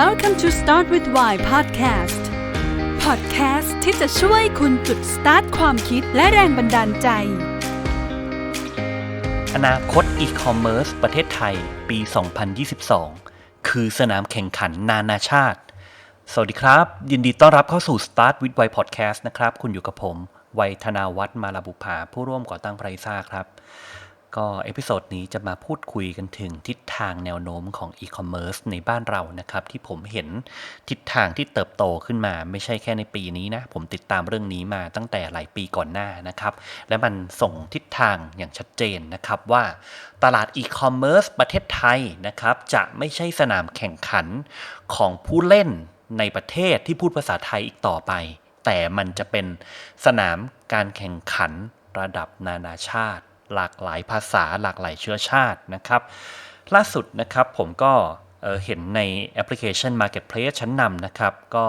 Welcome to Start with Why Podcast Podcast ที่จะช่วยคุณจุดสตาร์ทความคิดและแรงบันดาลใจ อนาคตอีคอมเมิร์ซประเทศไทยปี 2022 คือสนามแข่งขันนานาชาติ สวัสดีครับ ยินดีต้อนรับเข้าสู่ Start with Why Podcast นะครับ คุณอยู่กับผม วัยธนาวัฒน์มาลาบุภาผู้ร่วมก่อตั้งไพรซ่าครับ ก็เอพิโซดนี้จะมาพูดคุยกันถึงทิศทางแนวโน้มของอีคอมเมิร์ซในบ้านเรานะครับ ที่ผมเห็นทิศทางที่เติบโตขึ้นมาไม่ใช่แค่ในปีนี้นะ ผมติดตามเรื่องนี้มาตั้งแต่หลายปีก่อนหน้านะครับ และมันส่งทิศทางอย่างชัดเจนนะครับว่าตลาดอีคอมเมิร์ซประเทศไทยนะครับ จะไม่ใช่สนามแข่งขันของผู้เล่นในประเทศที่พูดภาษาไทยอีกต่อไป แต่มันจะเป็นสนามการแข่งขันระดับนานาชาติ หลากหลายภาษาหลากหลายเชื้อชาตินะครับ ล่าสุดนะครับผมก็เห็นในแอปพลิเคชัน Marketplace ชั้นนำนะครับ ก็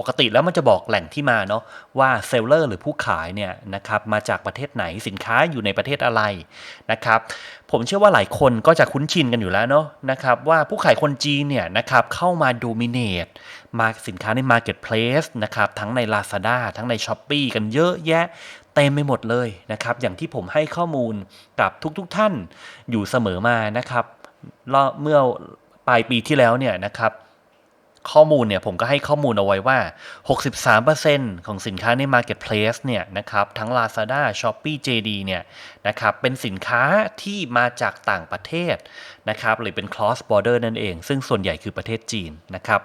ปกติแล้วมันจะบอกแหล่งที่มาเนาะว่าเซลเลอร์หรือผู้ขายเนี่ยนะครับมาจากประเทศไหนสินค้าอยู่ในประเทศอะไรนะครับ ผมเชื่อว่าหลายคนก็จะคุ้นชินกันอยู่แล้วเนาะนะครับว่าผู้ขายคนจีนเนี่ยนะครับเข้ามาโดมิเนตมาสินค้าใน Marketplace นะครับทั้งใน Lazada ทั้งใน s h อ p e e กันเยอะแยะ เต็มไปหมดเลยนะครับ อย่างที่ผมให้ข้อมูลกับทุกๆทท่านอยู่เสมอมานะครับเมื่อปลายปีที่แล้วเนี่ยนะครับ ข้อมูลเนี่ยผมก็ให้ข้อมูลเอาไว้ว่า 63%ของสินค้าใน Marketplace เนี่ยนะครับทั้ง Lazada, Shopee, JD เนี่ยนะครับเป็นสินค้าที่มาจากต่างประเทศนะครับหรือเป็น cross border นั่นเอง ซึ่งส่วนใหญ่คือประเทศจีนนะครับ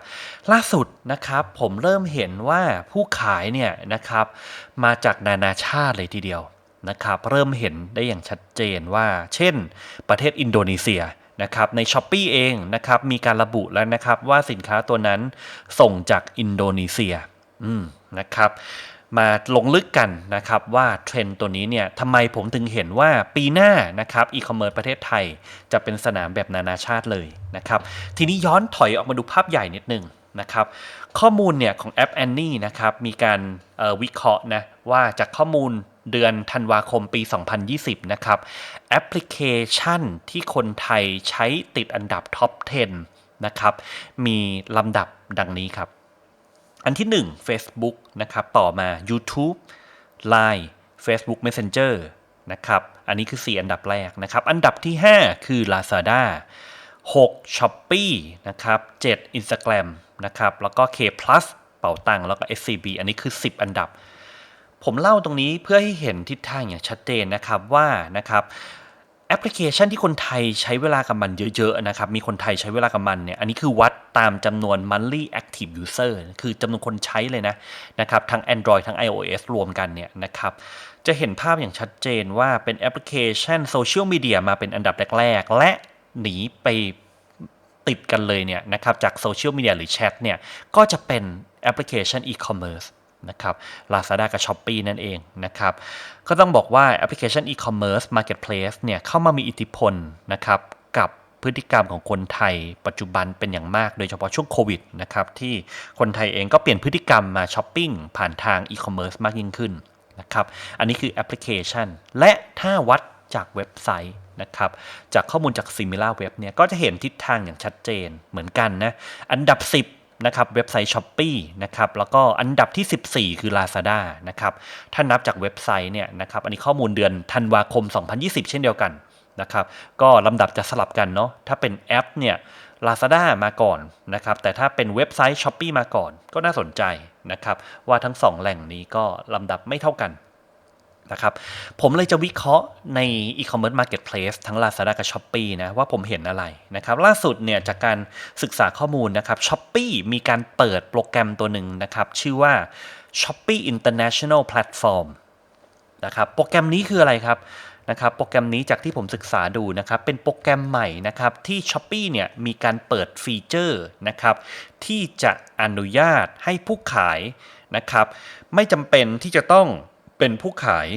ล่าสุดนะครับผมเริ่มเห็นว่าผู้ขายเนี่ยนะครับมาจากนานาชาติเลยทีเดียวนะครับเริ่มเห็นได้อย่างชัดเจนว่า เช่น ประเทศอินโดนีเซีย นะครับใน s h อ p e e เองนะครับมีการระบุแล้วนะครับว่าสินค้าตัวนั้นส่งจากอินโดนีเซียอืมนะครับมาลงลึกกันนะครับว่าเทรนด์ตัวนี้เนี่ยทำไมผมถึงเห็นว่าปีหน้านะครับอีคอมเมิร์ซประเทศไทยจะเป็นสนามแบบนานาชาติเลยนะครับทีนี้ย้อนถอยออกมาดูภาพใหญ่นิดนึงนะครับข้อมูลเนี่ยของแอป Annie นะครับมีการวิเคราะห์นะว่าจากข้อมูล เดือนธันวาคมปี 2020 นะครับ แอปพลิเคชันที่คนไทยใช้ติดอันดับท็อป 10 นะครับ มีลำดับดังนี้ครับ อันที่ 1 Facebook นะครับ ต่อมา YouTube Line Facebook Messenger นะครับ อันนี้คือ 4 อันดับแรกนะครับ อันดับที่ 5 คือ Lazada 6 Shopee นะครับ 7 Instagram นะครับ แล้วก็ K Plus เป่าตังค์แล้วก็ SCB อันนี้คือ 10 อันดับ ผมเล่าตรงนี้เพื่อให้เห็นทิศทางอย่างชัดเจนนะครับว่านะครับแอปพลิเคชันที่คนไทยใช้เวลากับมันเยอะๆนะครับ มีคนไทยใช้เวลากับมันเนี่ย อันนี้คือวัดตามจำนวน monthly active user คือจำนวนคนใช้เลยนะนะครับ ทั้ง Android ทั้ง iOS รวมกันเนี่ยนะครับ จะเห็นภาพอย่างชัดเจนว่าเป็นแอปพลิเคชันโซเชียลมีเดียมาเป็นอันดับแรกๆ และหนีไปติดกันเลยเนี่ยนะครับ จากโซเชียลมีเดียหรือแชทเนี่ย ก็จะเป็นแอปพลิเคชันอีคอมเมิร์ซ นะครับ Lazada กับ Shopee นั่นเองนะครับ ก็ต้องบอกว่าแอปพลิเคชัน e-commerce marketplace เนี่ยเข้ามามีอิทธิพลนะครับกับพฤติกรรมของคนไทยปัจจุบันเป็นอย่างมากโดยเฉพาะช่วงโควิดนะครับที่คนไทยเองก็เปลี่ยนพฤติกรรมมาช้อปปิ้งผ่านทาง e-commerce มากยิ่งขึ้นนะครับอันนี้คือแอปพลิเคชัน และถ้าวัดจากเว็บไซต์นะครับจากข้อมูลจาก Similar Web เนี่ยก็จะเห็นทิศทางอย่างชัดเจนเหมือนกันนะอันดับ 10 นะครับเว็บไซต์ s h อ p e e นะครับแล้วก็อันดับที่ 14 คือ Lazada นะครับถ้านับจากเว็บไซต์เนี่ยนะครับอันนี้ข้อมูลเดือนธันวาคม 2020 เช่นเดียวกันนะครับก็ลำดับจะสลับกันเนาะถ้าเป็นแอปเนี่ย Lazada มาก่อนนะครับแต่ถ้าเป็นเว็บไซต์ s h อ p e e มาก่อน ก็น่าสนใจนะครับว่าทั้ง 2 แหล่งนี้ก็ลำดับไม่เท่ากัน นะครับ ผมเลยจะวิเคราะห์ใน e-commerce marketplace ทั้ง Lazada กับ Shopee นะว่าผมเห็นอะไรนะครับ ล่าสุดเนี่ยจากการศึกษาข้อมูลนะครับ Shopee มีการเปิดโปรแกรมตัวหนึ่งนะครับ ชื่อว่า Shopee International Platform นะครับ โปรแกรมนี้คืออะไรครับนะครับโปรแกรมนี้จากที่ผมศึกษาดูนะครับเป็นโปรแกรมใหม่นะครับที่ s h อ p e e เนี่ยมีการเปิดฟีเจอร์นะครับที่จะอนุญาตให้ผู้ขายนะครับไม่จำเป็นที่จะต้อง เป็นผู้ขาย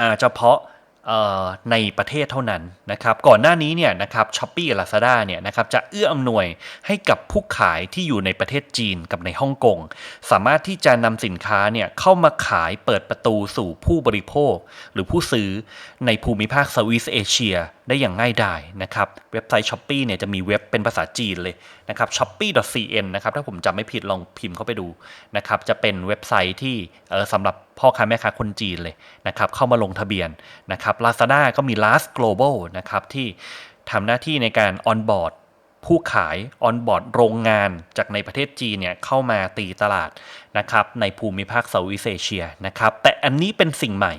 อาเฉพาะเอ่อในประเทศเท่านั้นนะครับ ก่อนหน้านี้เนี่ยนะครับช้อปปี้กับลาซาด้าเนี่ยนะครับจะเอื้ออำนวยให้กับผู้ขายที่อยู่ในประเทศจีนกับในฮ่องกงสามารถที่จะนำสินค้าเนี่ยเข้ามาขายเปิดประตูสู่ผู้บริโภค หรือผู้ซื้อในภูมิภาคเซาท์อีสเอเชีย ได้อย่างง่ายดายนะครับ เว็บไซต์ s h อ p e e เนี่ยจะมีเว็บเป็นภาษาจีนเลยนะครับ shopee.cn นะครับถ้าผมจำไม่ผิดลองพิมพ์เข้าไปดูนะครับจะเป็นเว็บไซต์ที่เออสำหรับพ่อค้าแม่ค้าคนจีนเลยนะครับเข้ามาลงทะเบียนนะครับ Lazada ก็มี Last Global นะครับที่ทำหน้าที่ในการ onboard ผู้ขาย onboard โรงงานจากในประเทศจีนเนี่ยเข้ามาตีตลาดนะครับในภูมิภาคเซาท์อีสเอเชียนะครับแต่อันนี้เป็นสิ่งใหม่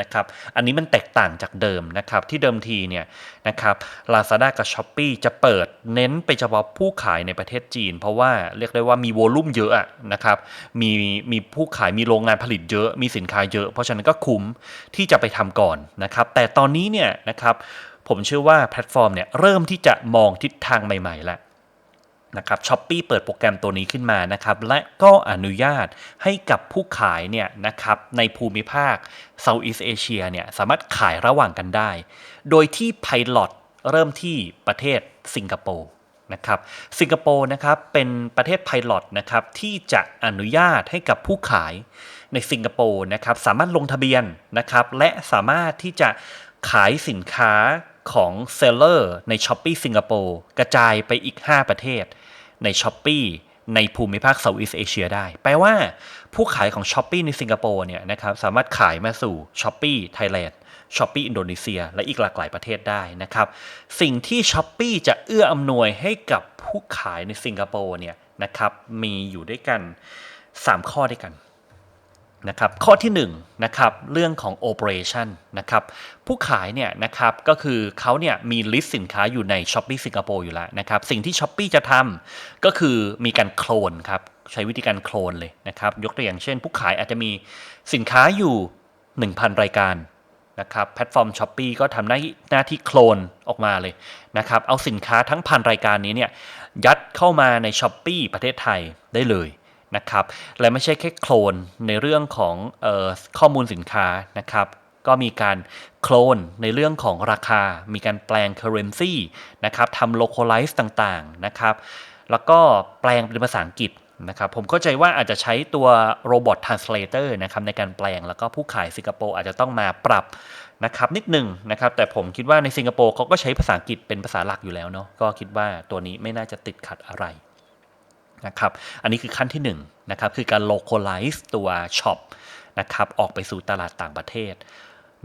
นะครับอันนี้มันแตกต่างจากเดิมนะครับที่เดิมทีเนี่ยนะครับ Lazada กับ s h อ p e e จะเปิดเน้นไปเฉพาะผู้ขายในประเทศจีน เพราะว่าเรียกได้ว่ามีโวลุ่มเยอะอะนะครับมีมีผู้ขายมีโรงงานผลิตเยอะมีสินค้าเยอะ เพราะฉะนั้นก็คุ้มที่จะไปทำก่อนนะครับแต่ตอนนี้เนี่ยนะครับผมเชื่อว่าแพลตฟอร์มเนี่ยเริ่มที่จะมองทิศทางใหม่ๆแล้ว นะครับช้อปปีเปิดโปรแกรมตัวนี้ขึ้นมานะครับและก็อนุญาตให้กับผู้ขายเนี่ยนะครับในภูมิภาค Southeast Asia เนี่ยสามารถขายระหว่างกันได้ โดยที่ Pilot เริ่มที่ประเทศสิงคโปร์นะครับสิงคโปร์นะครับเป็นประเทศ Pilot นะครับที่จะอนุญาตให้กับผู้ขายในสิงคโปร์นะครับสามารถลงทะเบียนนะครับและสามารถที่จะขายสินค้าของเซลเลอร์ใน s h อ p e e สิงคโปร์กระจายไปอีก 5 ประเทศ ใน s h อ p e e ในภูมิภาคเซาท์อีสเอเชียได้ แปลว่าผู้ขายของ s h อ p e e ในสิงคโปร์เนี่ยนะครับสามารถขายมาสู่ s h อ p e e ไทยแลนด์ s h อ p e e อินโดนีเซีย และอีกหลากหลายประเทศได้นะครับ สิ่งที่ s h อ p e e จะเอื้ออำนวยให้กับผู้ขายในสิงคโปร์เนี่ยนะครับมีอยู่ด้วยกัน 3 ข้อด้วยกัน นะครับข้อที่1นงนะครับเรื่องของ operation นะครับผู้ขายเนี่ยนะครับก็คือเขาเนี่ยมีลิสต์สินค้าอยู่ใน s h อ p e e สิงคโปร์อยู่แล้วนะครับสิ่งที่ s h อ p e e จะทำก็คือมีการโคลนครับใช้วิธีการโคลนเลยนะครับยกตัวอย่างเช่น ผู้ขายอาจจะมีสินค้าอยู่ 1,000 รายการนะครับแพลตฟอร์ม s h อ p e e ก็ทำหน้าหน้าที่โคลนออกมาเลยนะครับเอาสินค้าทั้งพันรายการนี้เนี่ยยัดเข้ามาใน s h อ p e e ประเทศไทยได้เลย นะครับ และไม่ใช่แค่โคลนในเรื่องของออข้อมูลสินค้านะครับก็มีการโคลนในเรื่องของราคา มีการแปลง currency นะครับทำ localize ต่างๆนะครับ แล้วก็แปลงเป็นภาษาอังกฤษนะครับ ผมเข้าใจว่าอาจจะใช้ตัว robot translator นะครับในการแปลง แล้วก็ผู้ขายสิงคโปร์อาจจะต้องมาปรับนะครับนิดหนึ่งนะครับ แต่ผมคิดว่าในสิงคโปร์เขาก็ใช้ภาษาอังกฤษเป็นภาษาหลักอยู่แล้วเนาะ ก็คิดว่าตัวนี้ไม่น่าจะติดขัดอะไร นะครับ อันนี้คือขั้นที่1นนะครับ คือการ localize ตัวช็อปนะครับ ออกไปสู่ตลาดต่างประเทศ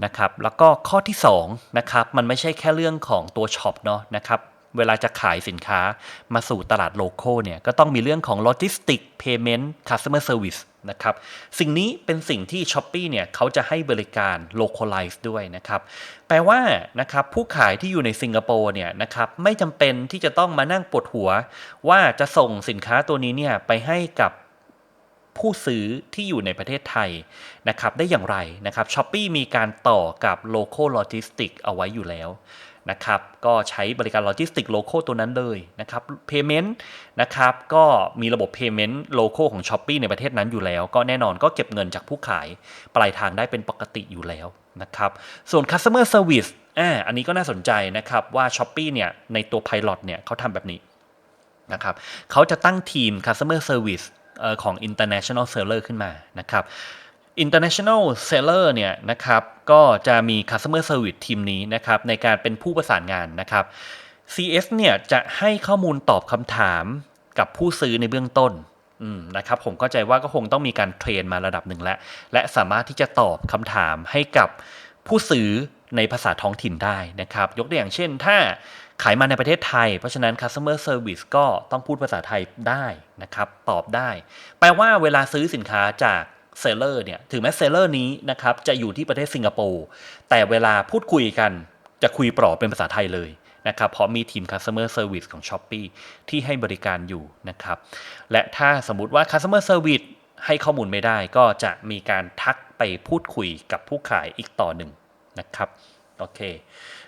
นะครับ แล้วก็ข้อที่2นะครับ มันไม่ใช่แค่เรื่องของตัวช็อปเนาะนะครับเวลาจะขายสินค้ามาสู่ตลาดโลโก้เนี่ยก็ต้องมีเรื่องของโลจิสติกเพย์เมนต์คัสเตอร์เซอร์วิส นะครับสิ่งนี้เป็นสิ่งที่ s h อ p e e เนี่ยเขาจะให้บริการ localize ด้วยนะครับแปลว่านะครับผู้ขายที่อยู่ในสิงคโปร์เนี่ยนะครับไม่จำเป็นที่จะต้องมานั่งปวดหัว ว่าจะส่งสินค้าตัวนี้เนี่ยไปให้กับผู้ซื้อที่อยู่ในประเทศไทยนะครับได้อย่างไรนะครับช้อปปีมีการต่อกับ local logistic เอาไว้อยู่แล้ว นะครับก็ใช้บริการโลจิสติกโลโก้ตัวนั้นเลยนะครับ Payment นะครับก็มีระบบ Payment โลโก้ของ s h อ p e e ในประเทศนั้นอยู่แล้ว ก็แน่นอนก็เก็บเงินจากผู้ขายปลายทางได้เป็นปกติอยู่แล้วนะครับส่วน Customer Service อ่าอันนี้ก็น่าสนใจนะครับว่า s h อ p e e เนี่ยในตัว Pilot เนี่ยเขาทำแบบนี้นะครับเขาจะตั้งทีม Customer Service ของ international seller ขึ้นมานะครับ international seller เนี่ยนะครับก็จะมี customer service ทีมนี้นะครับในการเป็นผู้ประสานงานนะครับ CS เนี่ยจะให้ข้อมูลตอบคำถามกับผู้ซื้อในเบื้องต้นนะครับผมเข้าใจว่าก็คงต้องมีการเทรนมาระดับหนึ่งแล้ว และสามารถที่จะตอบคำถามให้กับผู้ซื้อในภาษาท้องถิ่นได้นะครับ ยกตัวอย่างเช่น ถ้าขายมาในประเทศไทย เพราะฉะนั้น customer service ก็ต้องพูดภาษาไทยได้นะครับ ตอบได้ แปลว่าเวลาซื้อสินค้าจาก เซลเลอร์เนี่ยถึงแม้เซลเลอร์นี้นะครับจะอยู่ที่ประเทศสิงคโปร์แต่เวลาพูดคุยกันจะคุยปลอบเป็นภาษาไทยเลยนะครับเพราะมีทีม customer service ของ s h อ p e e ที่ให้บริการอยู่นะครับและถ้าสมมติว่า customer service ให้ข้อมูลไม่ได้ก็จะมีการทักไปพูดคุยกับผู้ขายอีกต่อหนึ่งนะครับโอเค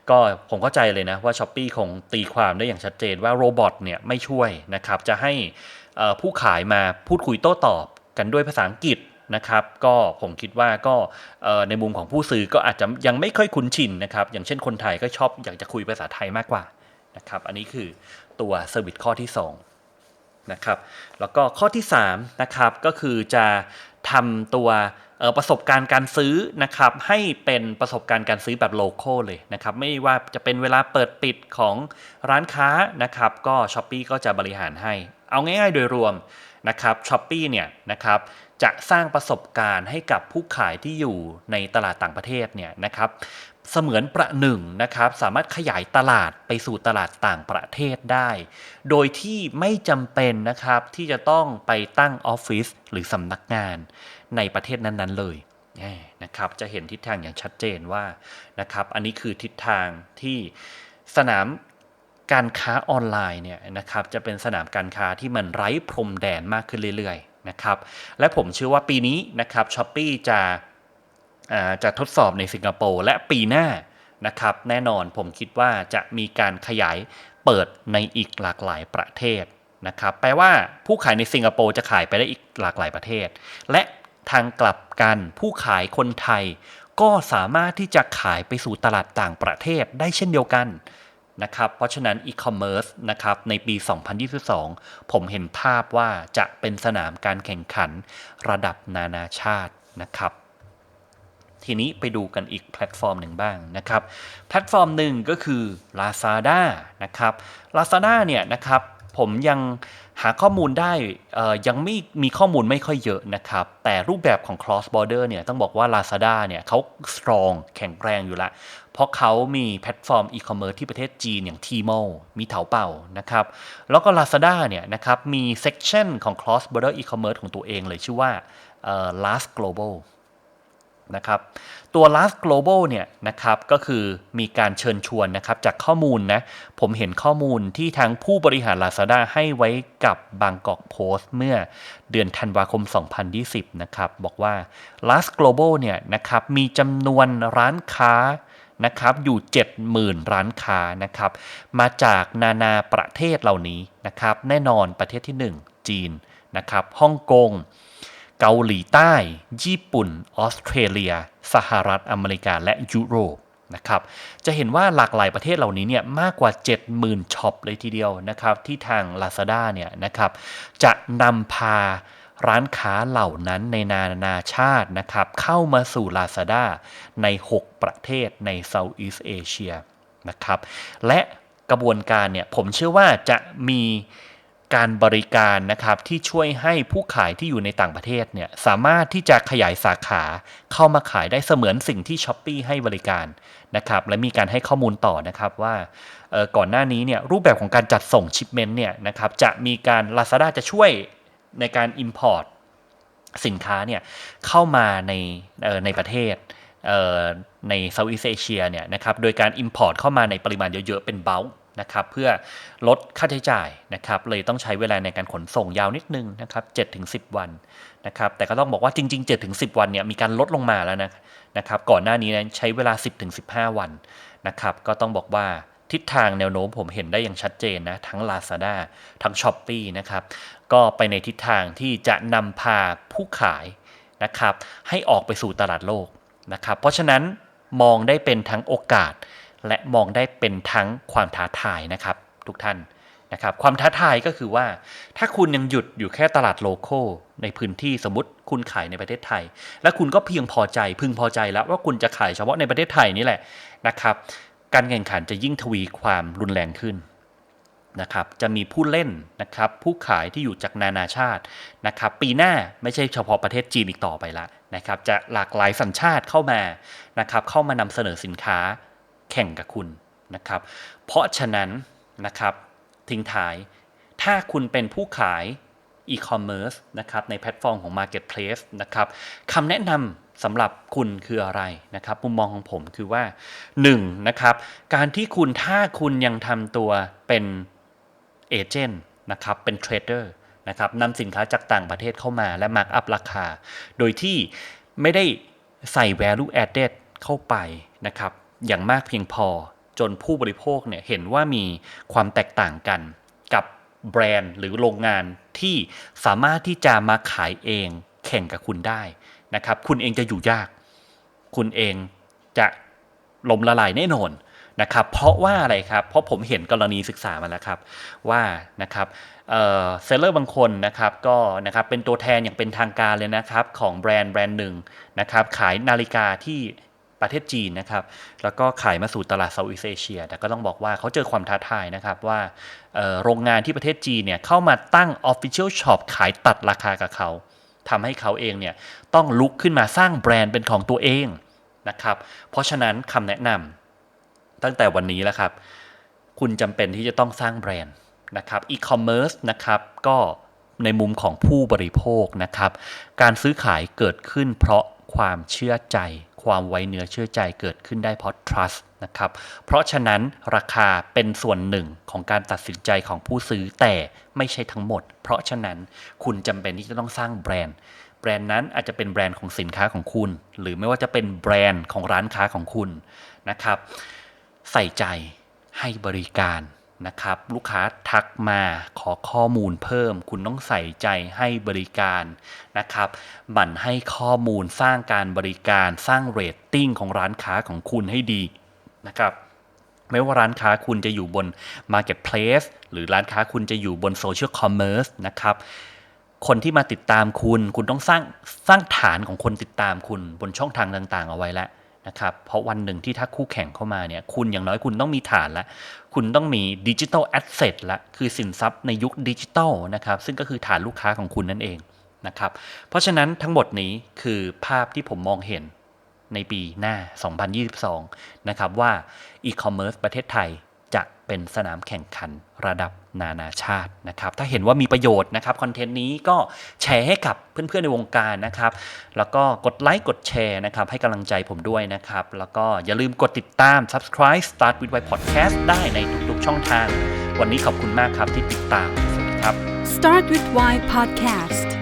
ก็ผมเข้าใจเลยนะว่า s h อ p e e คงตีความได้อย่างชัดเจนว่าโรบอทเนี่ยไม่ช่วยนะครับจะให้ผู้ขายมาพูดคุยโต้ตอบกันด้วยภาษาอังกฤษ นะครับ ก็ผมคิดว่าก็ในมุมของผู้ซื้อก็อาจจะยังไม่ค่อยคุ้นชินนะครับ อย่างเช่นคนไทยก็ชอบอยากจะคุยภาษาไทยมากกว่านะครับ อันนี้คือตัวเซอร์วิสข้อที่2นะครับ แล้วก็ข้อที่3นะครับก็คือจะทำตัวประสบการณ์การซื้อนะครับให้เป็นประสบการณ์การซื้อแบบโลโก้เลยนะครับไม่ว่าจะเป็นเวลาเปิดปิดของร้านค้านะครับก็ s h อ p e e ก็จะบริหารให้ เอาง่ายๆโดยรวมนะครับ s h อ p e e เนี่ยนะครับ จะสร้างประสบการณ์ให้กับผู้ขายที่อยู่ในตลาดต่างประเทศเนี่ยนะครับเสมือนประหนึ่งนะครับสามารถขยายตลาดไปสู่ตลาดต่างประเทศได้ โดยที่ไม่จำเป็นนะครับที่จะต้องไปตั้งออฟฟิศหรือสำนักงานในประเทศนั้นๆเลยนะครับจะเห็นทิศทางอย่างชัดเจนว่านะครับอันนี้คือทิศทางที่สนามการค้าออนไลน์เนี่ยนะครับจะเป็นสนามการค้าที่มันไร้พรมแดนมากขึ้นเรื่อยๆ นะครับ และผมเชื่อว่าปีนี้นะครับช้อปปีจะจะทดสอบในสิงคโปร์และปีหน้านะครับ แน่นอนผมคิดว่าจะมีการขยายเปิดในอีกหลากหลายประเทศนะครับ แปลว่าผู้ขายในสิงคโปร์จะขายไปได้อีกหลากหลายประเทศ และทางกลับกันผู้ขายคนไทย ก็สามารถที่จะขายไปสู่ตลาดต่างประเทศได้เช่นเดียวกัน นะครับ เพราะฉะนั้นอีคอมเมิร์ซนะครับในปี 2022 ผมเห็นภาพว่าจะเป็นสนามการแข่งขันระดับนานาชาตินะครับ ทีนี้ไปดูกันอีกแพลตฟอร์มหนึ่งบ้างนะครับ แพลตฟอร์มหนึ่งก็คือ Lazada นะครับ Lazada เนี่ยนะครับผมยังหาข้อมูลได้ยังไม่มีข้อมูลไม่ค่อยเยอะนะครับ แต่รูปแบบของ cross border เนี่ยต้องบอกว่า Lazada เนี่ยเขา strong แข็งแรงอยู่ละ เพราะเขามีแพลตฟอร์ม e-commerce ที่ประเทศจีนอย่าง Tmall มีเถาเป่านะครับ แล้วก็ Lazada เนี่ยนะครับมี section ของ cross border e-commerce ของตัวเองเลยชื่อว่า last global นะครับตัว last global เนี่ยนะครับก็คือมีการเชิญชวนนะครับจากข้อมูลนะผมเห็นข้อมูลที่ทั้งผู้บริหาร Lazada ให้ไว้กับบางกอกโพสต์เมื่อเดือนธันวาคม 2020 นะครับ บอกว่า last global เนี่ยนะครับมีจำนวนร้านค้า นะครับอยู่ 70,000 ร้านค้านะครับมาจากนานาประเทศเหล่านี้นะครับแน่นอนประเทศที่ 1 จีนนะครับฮ่องกงเกาหลีใต้ ญี่ปุ่น ออสเตรเลีย สหรัฐอเมริกาและยุโรปนะครับจะเห็นว่าหลากหลายประเทศเหล่านี้เนี่ยมากกว่า 70,000ช็อปเลยทีเดียวนะครับที่ทาง Lazada เนี่ยนะครับจะนำพา ร้านค้าเหล่านั้นในนานาชาตินะครับ เข้ามาสู่ Lazada ใน 6 ประเทศใน Southeast Asia นะครับ และกระบวนการเนี่ยผมเชื่อว่าจะมีการบริการนะครับที่ช่วยให้ผู้ขายที่อยู่ในต่างประเทศเนี่ยสามารถที่จะขยายสาขาเข้ามาขายได้เสมือนสิ่งที่ s h อ p e e ให้บริการนะครับและมีการให้ข้อมูลต่อนะครับว่าก่อนหน้านี้เนี่ยรูปแบบของการจัดส่งชิปเมนต์เนี่ยนะครับจะมีการ Lazada จะช่วย ในการ Import สินค้าเนี่ยเข้ามาในในประเทศในเซาท์อีสเอเชียเนี่ยนะครับโดยการ Import เข้ามาในปริมาณเยอะๆ เป็นเบลนะครับเพื่อลดค่าใช้จ่ายนะครับเลยต้องใช้เวลาในการขนส่งยาวนิดนึงนะครับ7-10 วันนะครับแต่ก็ต้องบอกว่าจริง ๆ 7-10 วันเนี่ยมีการลดลงมาแล้วนะนะครับก่อนหน้านี้นะใช้เวลา 10-15 วันนะครับก็ต้องบอกว่าทิศทางแนวโน้มผมเห็นได้อย่างชัดเจนนะทั้ง Lazada ทั้ง s h อ p e e นะครับ ก็ไปในทิศทางที่จะนำพาผู้ขายนะครับให้ออกไปสู่ตลาดโลกนะครับ เพราะฉะนั้นมองได้เป็นทั้งโอกาส และมองได้เป็นทั้งความท้าทายนะครับ ทุกท่านนะครับความท้าทายก็คือว่า ถ้าคุณยังหยุดอยู่แค่ตลาดโลโก้ในพื้นที่สมมติคุณขายในประเทศไทย และคุณก็เพียงพอใจพึงพอใจแล้วว่าคุณจะขายเฉพาะในประเทศไทยนี่แหละนะครับ การแข่งขันจะยิ่งทวีความรุนแรงขึ้น นะครับจะมีผู้เล่นนะครับผู้ขายที่อยู่จากนานาชาตินะครับปีหน้าไม่ใช่เฉพาะประเทศจีนอีกต่อไปละนะครับจะหลากหลายสัญชาติเข้ามานะครับเข้ามานำเสนอสินค้าแข่งกับคุณนะครับเพราะฉะนั้นนะครับทิ้งท้ายถ้าคุณเป็นผู้ขายอีคอมเมิร์ซนะครับในแพลตฟอร์มของ Marketplace นะครับคำแนะนำสำหรับคุณคืออะไรนะครับมุมมองของผมคือว่า 1 นะครับการที่คุณถ้าคุณยังทำตัวเป็น เอเจนต์นะครับเป็นเทรดเดอร์นะครับนำสินค้าจากต่างประเทศเข้ามาและมาร์กอัพราคา โดยที่ไม่ได้ใส่ value added เข้าไปนะครับอย่างมากเพียงพอจนผู้บริโภคเนี่ยเห็นว่ามีความแตกต่างกันกับแบรนด์หรือโรงงานที่สามารถที่จะมาขายเองแข่งกับคุณได้นะครับ คุณเองจะอยู่ยาก คุณเองจะล้มละลายแน่นอน นะครับ เพราะว่าอะไรครับ เพราะผมเห็นกรณีศึกษามาแล้วครับว่านะครับเซลเลอร์บางคนนะครับก็นะครับเป็นตัวแทนอย่างเป็นทางการเลยนะครับของแบรนด์แบรนด์หนึ่งนะครับขายนาฬิกาที่ประเทศจีนนะครับแล้วก็ขายมาสู่ตลาดเซาท์อีสเอเชียแต่ก็ต้องบอกว่าเขาเจอความท้าทายนะครับว่าโรงงานที่ประเทศจีนเนี่ยเข้ามาตั้ง Official Shop ขายตัดราคากับเขาทำให้เขาเองเนี่ยต้องลุกขึ้นมาสร้างแบรนด์เป็นของตัวเองนะครับเพราะฉะนั้นคำแนะนำ ตั้งแต่วันนี้แล้วครับ คุณจำเป็นที่จะต้องสร้างแบรนด์นะครับอีคอมเมิร์ซนะครับก็ในมุมของผู้บริโภคนะครับ การซื้อขายเกิดขึ้นเพราะความเชื่อใจ ความไว้เนื้อเชื่อใจเกิดขึ้นได้เพราะ trust นะครับ เพราะฉะนั้นราคาเป็นส่วนหนึ่งของการตัดสินใจของผู้ซื้อแต่ไม่ใช่ทั้งหมด เพราะฉะนั้นคุณจำเป็นที่จะต้องสร้างแบรนด์ แบรนด์นั้นอาจจะเป็นแบรนด์ของสินค้าของคุณ หรือไม่ว่าจะเป็นแบรนด์ของร้านค้าของคุณนะครับ ใส่ใจให้บริการนะครับ ลูกค้าทักมาขอข้อมูลเพิ่ม คุณต้องใส่ใจให้บริการนะครับหมั่นให้ข้อมูลสร้างการบริการสร้างเรตติ้งของร้านค้าของคุณให้ดีนะครับไม่ว่าร้านค้าคุณจะอยู่บน Marketplace หรือร้านค้าคุณจะอยู่บน Social Commerce นะครับคนที่มาติดตามคุณ คุณต้องสร้างสร้างฐานของคนติดตามคุณบนช่องทางต่าง ๆ เอาไว้แล้ว นะครับเพราะวันหนึ่งที่ถ้าคู่แข่งเข้ามาเนี่ยคุณอย่างน้อยคุณต้องมีฐานละคุณต้องมีดิจิทัลแอสเซทละคือสินทรัพย์ในยุคดิจิทัลนะครับซึ่งก็คือฐานลูกค้าของคุณนั่นเองนะครับเพราะฉะนั้นทั้งหมดนี้คือภาพที่ผมมองเห็นในปีหน้า 2022 นะครับว่าอีคอมเมิร์ซประเทศไทย เป็นสนามแข่งขันระดับนานาชาตินะครับ ถ้าเห็นว่ามีประโยชน์นะครับคอนเทนต์นี้ก็แชร์ให้กับเพื่อนๆในวงการนะครับ แล้วก็กดไลค์กดแชร์นะครับ ให้กำลังใจผมด้วยนะครับ แล้วก็อย่าลืมกดติดตาม subscribe start with why podcast ได้ในทุกๆช่องทาง วันนี้ขอบคุณมากครับที่ติดตามสวัสดีครับ Start with Why Podcast